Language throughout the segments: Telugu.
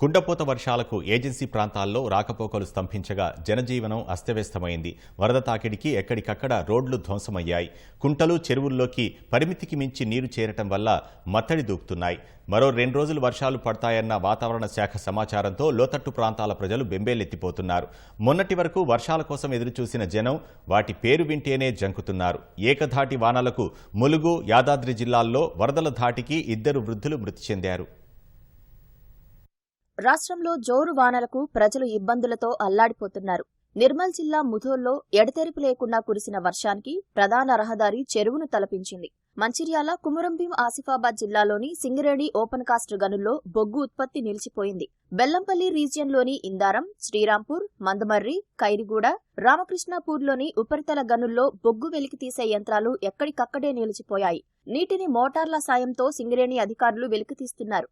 కుండపోత వర్షాలకు ఏజెన్సీ ప్రాంతాల్లో రాకపోకలు స్తంభించగా జనజీవనం అస్తవ్యస్తమైంది. వరద తాకిడికి ఎక్కడికక్కడ రోడ్లు ధ్వంసమయ్యాయి. కుంటలు చెరువుల్లోకి పరిమితికి మించి నీరు చేరటం వల్ల మత్తడి దూకుతున్నాయి. మరో రెండు రోజులు వర్షాలు పడతాయన్న వాతావరణ శాఖ సమాచారంతో లోతట్టు ప్రాంతాల ప్రజలు బెంబేలెత్తిపోతున్నారు. మొన్నటి వరకు వర్షాల కోసం ఎదురుచూసిన జనం వాటి పేరు వింటేనే జంకుతున్నారు. ఏకధాటి వానలకు ములుగు యాదాద్రి జిల్లాల్లో వరదల ధాటికి ఇద్దరు వృద్ధులు మృతి చెందారు. రాష్ట్రంలో జోరు వానలకు ప్రజలు ఇబ్బందులతో అల్లాడిపోతున్నారు. నిర్మల్ జిల్లా ముథోల్లో ఎడతెరిపి లేకుండా కురిసిన వర్షానికి ప్రధాన రహదారి చెరువును తలపించింది. మంచిర్యాల కుమురంభీం ఆసిఫాబాద్ జిల్లాలోని సింగరేణి ఓపెన్ కాస్ట్ గనుల్లో బొగ్గు ఉత్పత్తి నిలిచిపోయింది. బెల్లంపల్లి రీజియన్లోని ఇందారం శ్రీరాంపూర్ మందమర్రి ఖైరిగూడ రామకృష్ణాపూర్లోని ఉపరితల గనుల్లో బొగ్గు వెలికి తీసే యంత్రాలు ఎక్కడికక్కడే నిలిచిపోయాయి. నీటిని మోటార్ల సాయంతో సింగరేణి అధికారులు వెలికితీస్తున్నారు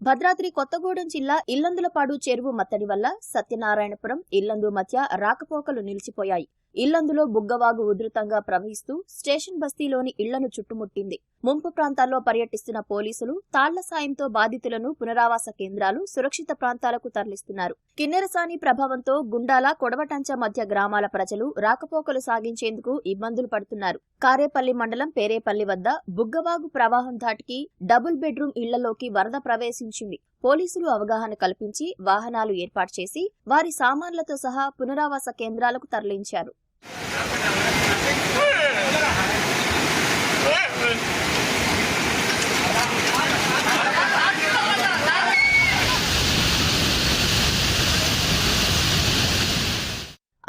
భద్రాద్రి కొత్తగూడెం జిల్లా ఇల్లందులపాడు చెరువు మత్తడి వల్ల సత్యనారాయణపురం ఇల్లందు మధ్య రాకపోకలు నిలిచిపోయాయి. ఇల్లందులో బుగ్గవాగు ఉధృతంగా ప్రవహిస్తూ స్టేషన్ బస్తీలోని ఇళ్ళను చుట్టుముట్టింది. ముంపు ప్రాంతాల్లో పర్యటిస్తున్న పోలీసులు తాళ్ళ సాయంతో బాధితులను పునరావాస కేంద్రాలు సురక్షిత ప్రాంతాలకు తరలిస్తున్నారు. కిన్నెరసాని ప్రభావంతో గుండాల కొడవటంచ మధ్య గ్రామాల ప్రజలు రాకపోకలు సాగించేందుకు ఇబ్బందులు పడుతున్నారు. కారేపల్లి మండలం పేరేపల్లి వద్ద బుగ్గవాగు ప్రవాహం ధాటికి డబుల్ బెడ్రూమ్ ఇళ్ళలోకి వరద ప్రవేశించింది. పోలీసులు అవగాహన కల్పించి వాహనాలు ఏర్పాటు చేసి వారి సామాన్లతో సహా పునరావాస కేంద్రాలకు తరలించారు.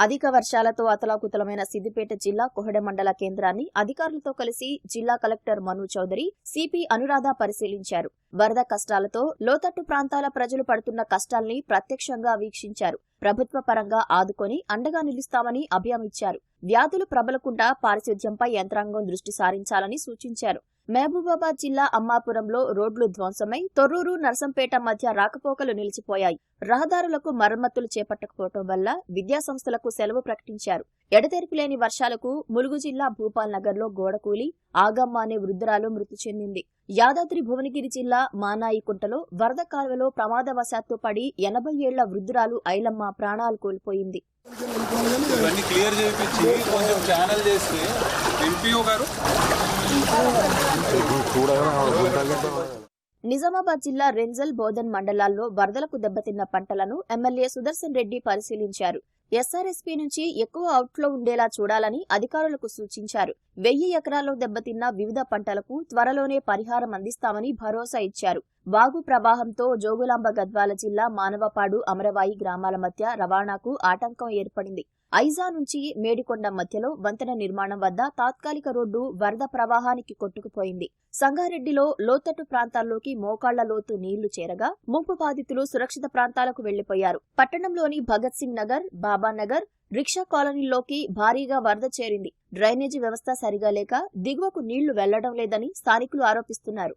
అధిక వర్షాలతో అతలాకుతలమైన సిద్దిపేట జిల్లా కోహెడ మండల కేంద్రాన్ని అధికారులతో కలిసి జిల్లా కలెక్టర్ మను చౌదరి సిపి అనురాధ పరిశీలించారు. వరద కష్టాలతో లోతట్టు ప్రాంతాల ప్రజలు పడుతున్న కష్టాల్ని ప్రత్యక్షంగా వీక్షించారు. ప్రభుత్వ పరంగా ఆదుకొని అండగా నిలుస్తామని అభయమిచ్చారు వ్యాధులు ప్రబలకుండా పారిశుధ్యంపై యంత్రాంగం దృష్టి సారించాలని సూచించారు. మహబూబాబాద్ జిల్లా అమ్మాపురంలో రోడ్లు ధ్వంసమై తొర్రూరు నర్సంపేట మధ్య రాకపోకలు నిలిచిపోయాయి. రహదారులకు మరమ్మతులు చేపట్టకపోవడం వల్ల విద్యాసంస్థలకు సెలవు ప్రకటించారు. ఎడతెరిపి లేని వర్షాలకు ములుగు జిల్లా భూపాల్ నగర్లో గోడకూలి ఆగమ్మ అనే వృద్ధురాలు మృతి చెందింది. యాదాద్రి భువనగిరి జిల్లా మానాయికుంటలో వరద కాలువలో ప్రమాదవశాత్తు పడి ఎనభై ఏళ్ళ వృద్ధురాలు ఐలమ్మ ప్రాణాలు కోల్పోయింది. ఇవన్నీ క్లియర్ చేయించి కొంచెం ఛానల్ చేస్తే ఎంపీఓ గారు నిజామాబాద్ జిల్లా రెంజల్ బోధన్ మండలాల్లో వరదలకు దెబ్బతిన్న పంటలను ఎమ్మెల్యే సుదర్శన్ రెడ్డి పరిశీలించారు. ఎస్ఆర్ఎస్పీ నుంచి ఎక్కువ అవుట్ఫ్లో ఉండేలా చూడాలని అధికారులకు సూచించారు. వెయ్యి ఎకరాల్లో దెబ్బతిన్న వివిధ పంటలకు త్వరలోనే పరిహారం అందిస్తామని భరోసా ఇచ్చారు. వాగు ప్రవాహంతో జోగులాంబ గద్వాల జిల్లా మానవపాడు అమరవాయి గ్రామాల మధ్య రవాణాకు ఆటంకం ఏర్పడింది. ఐజా నుంచి మేడికొండ మధ్యలో వంతెన నిర్మాణం వద్ద తాత్కాలిక రోడ్డు వరద ప్రవాహానికి కొట్టుకుపోయింది. సంగారెడ్డిలో లోతట్టు ప్రాంతాల్లోకి మోకాళ్ళ లోతు నీళ్ళు చేరగా ముంపు బాధితులు సురక్షిత ప్రాంతాలకు వెళ్ళిపోయారు పట్టణంలోని భగత్ సింగ్ నగర్ బాబానగర్ రిక్షా కాలనీలోకి భారీగా వరద చేరింది. డ్రైనేజీ వ్యవస్థ సరిగా లేక దిగువకు నీళ్ళు వెళ్ళడం లేదని స్థానికులు ఆరోపిస్తున్నారు.